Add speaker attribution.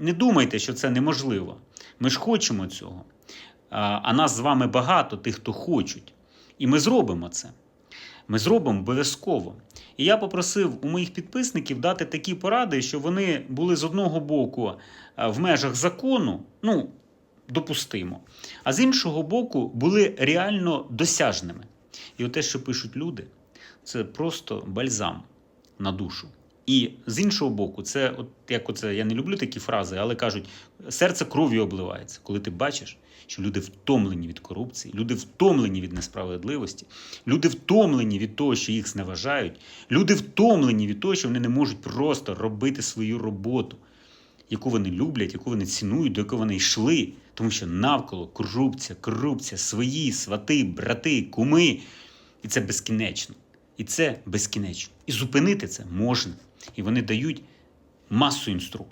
Speaker 1: не думайте, що це неможливо. Ми ж хочемо цього. А, нас з вами багато, тих, хто хочуть. І ми зробимо це. Ми зробимо обов'язково. І я попросив у моїх підписників дати такі поради, щоб вони були з одного боку в межах закону, ну, допустимо, а з іншого боку, були реально досяжними. І те, що пишуть люди, це просто бальзам на душу. І з іншого боку, це от як оце, я не люблю такі фрази, але кажуть, серце кров'ю обливається, коли ти бачиш, що люди втомлені від корупції, люди втомлені від несправедливості, люди втомлені від того, що їх зневажають, люди втомлені від того, що вони не можуть просто робити свою роботу, яку вони люблять, яку вони цінують, до якої вони йшли, тому що навколо корупція, корупція, свої, свати, брати, куми. І це безкінечно. І це безкінечно. І зупинити це можна. І вони дають масу інструкцій.